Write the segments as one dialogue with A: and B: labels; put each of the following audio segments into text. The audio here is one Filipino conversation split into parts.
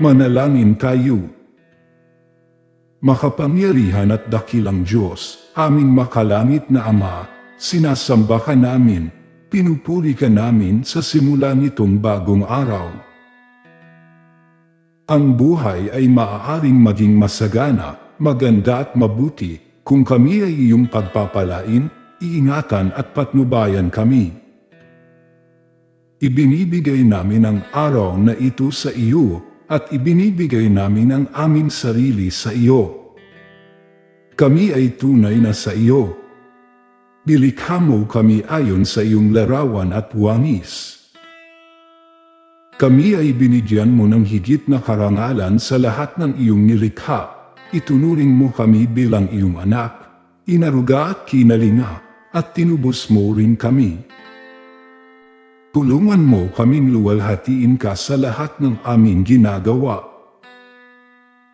A: Manalangin tayo. Makapangyarihan at dakilang Diyos, aming makalangit na Ama, sinasamba ka namin, pinupuri ka namin sa simula nitong bagong araw. Ang buhay ay maaaring maging masagana, maganda at mabuti kung kami ay iyong pagpapalain, iingatan at patnubayan kami. Ibinibigay namin ang araw na ito sa iyo at ibinibigay namin ang aming sarili sa iyo. Kami ay tunay na sa iyo. Nilikha mo kami ayon sa iyong larawan at wangis. Kami ay binigyan mo ng higit na karangalan sa lahat ng iyong nilikha. Itunuring mo kami bilang iyong anak, inaruga at kinalinga, at tinubos mo rin kami. Tulungan mo kaming luwalhatiin ka sa lahat ng aming ginagawa.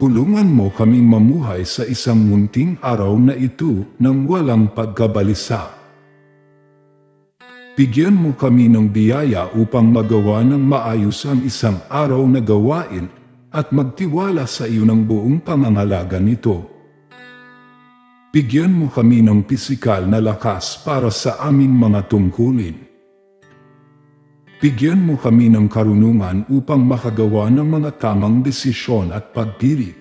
A: Tulungan mo kaming mamuhay sa isang munting araw na ito ng walang pagkabalisa. Bigyan mo kami ng biyaya upang magawa ng maayos ang isang araw na gawain at magtiwala sa iyo ng buong pangangalaga nito. Bigyan mo kami ng pisikal na lakas para sa aming mga tungkulin. Bigyan mo kami ng karunungan upang makagawa ng mga tamang desisyon at pagpili.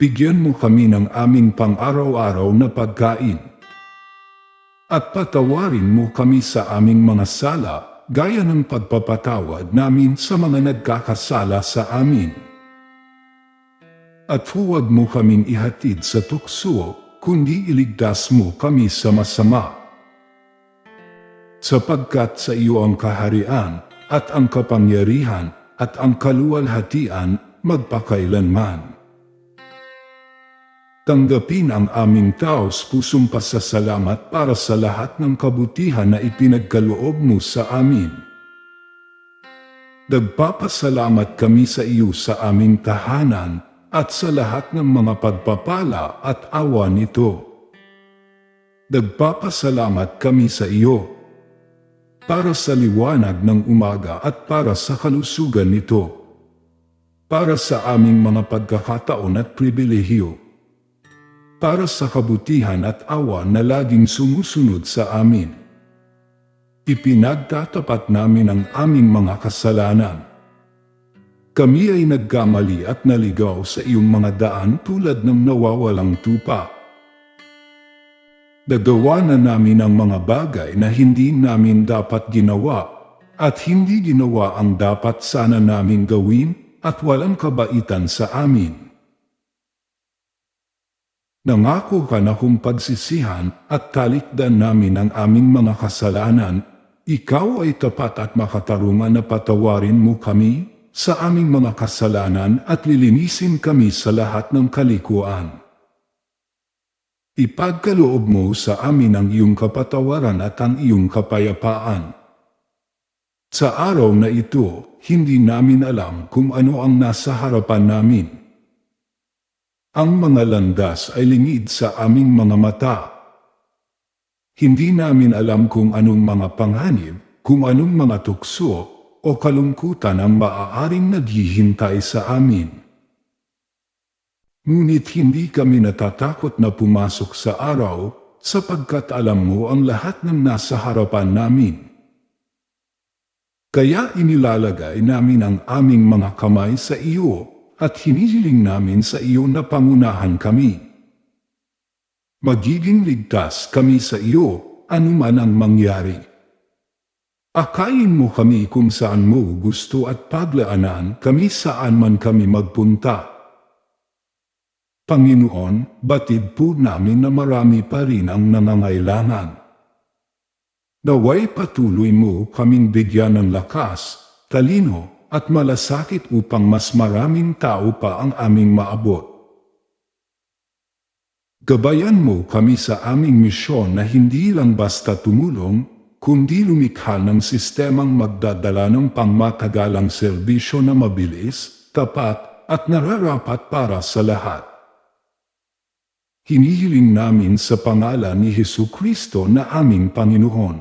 A: Bigyan mo kami ng aming pang-araw-araw na pagkain. At patawarin mo kami sa aming mga sala, gaya ng pagpapatawad namin sa mga nagkakasala sa amin. At huwag mo kaming ihatid sa tukso, kundi iligtas mo kami sa masama sapagkat sa iyo ang kaharian, at ang kapangyarihan, at ang kaluwalhatian, magpakailanman. Tanggapin ang aming taos pusong pasasalamat para sa lahat ng kabutihan na ipinagkaloob mo sa amin. Nagpapasalamat kami sa iyo sa aming tahanan at sa lahat ng mga pagpapala at awa nito. Nagpapasalamat kami sa iyo para sa liwanag ng umaga at para sa kalusugan nito. Para sa aming mga pagkakataon at pribilehiyo. Para sa kabutihan at awa na laging sumusunod sa amin. Ipinagtatapat namin ang aming mga kasalanan. Kami ay nagkamali at naligaw sa iyong mga daan tulad ng nawawalang tupa. Nagawa na namin ang mga bagay na hindi namin dapat ginawa at hindi ginawa ang dapat sana namin gawin at walang kabaitan sa amin. Nangako ka na kung pagsisihan at talikdan namin ang aming mga kasalanan, ikaw ay tapat at makatarungan na patawarin mo kami sa aming mga kasalanan at lilinisin kami sa lahat ng kalikuan. Ipagkaloob mo sa amin ang iyong kapatawaran at ang iyong kapayapaan. Sa araw na ito, hindi namin alam kung ano ang nasa harapan namin. Ang mga landas ay lingid sa aming mga mata. Hindi namin alam kung anong mga panganib, kung anong mga tukso, o kalungkutan ang maaaring naghihintay sa amin. Ngunit hindi kami natatakot na pumasok sa araw, sapagkat alam mo ang lahat ng nasa harapan namin. Kaya inilalagay namin ang aming mga kamay sa iyo, at hinihiling namin sa iyo na pangunahan kami. Magiging ligtas kami sa iyo, anuman ang mangyari. Akayin mo kami kung saan mo gusto at paglaanan kami saan man kami magpunta. Panginoon, batid po namin na marami pa rin ang nangangailangan. Naway patuloy mo kaming bigyan ng lakas, talino, at malasakit upang mas maraming tao pa ang aming maabot. Gabayan mo kami sa aming misyon na hindi lang basta tumulong, kundi lumikha ng sistemang magdadala ng pangmatagalang serbisyo na mabilis, tapat, at nararapat para sa lahat. Hinihiling namin sa pangalan ni Hesu Kristo na aming Panginoon.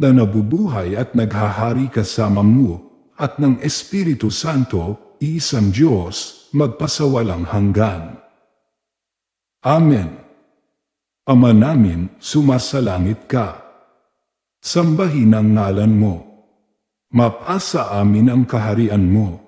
A: Na nabubuhay at naghahari kasama mo, at ng Espiritu Santo, iisang Diyos, magpasawalang hanggan. Amen. Ama namin, sumasalangit ka. Sambahin ang ngalan mo. Mapasa amin ang kaharian mo.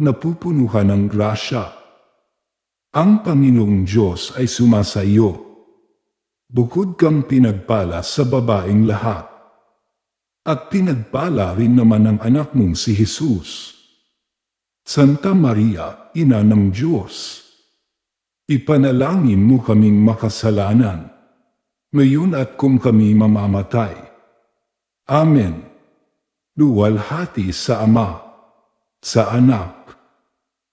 A: napupuno ka ng grasya. Ang Panginoong Diyos ay sumasa iyo. Bukod kang pinagpala sa babaeng lahat. At pinagpala rin naman ang anak mong si Jesus. Santa Maria, Ina ng Diyos. Ipanalangin mo kaming makasalanan. Ngayon at kung kami mamamatay. Amen. Luwalhati sa Ama, sa Anak,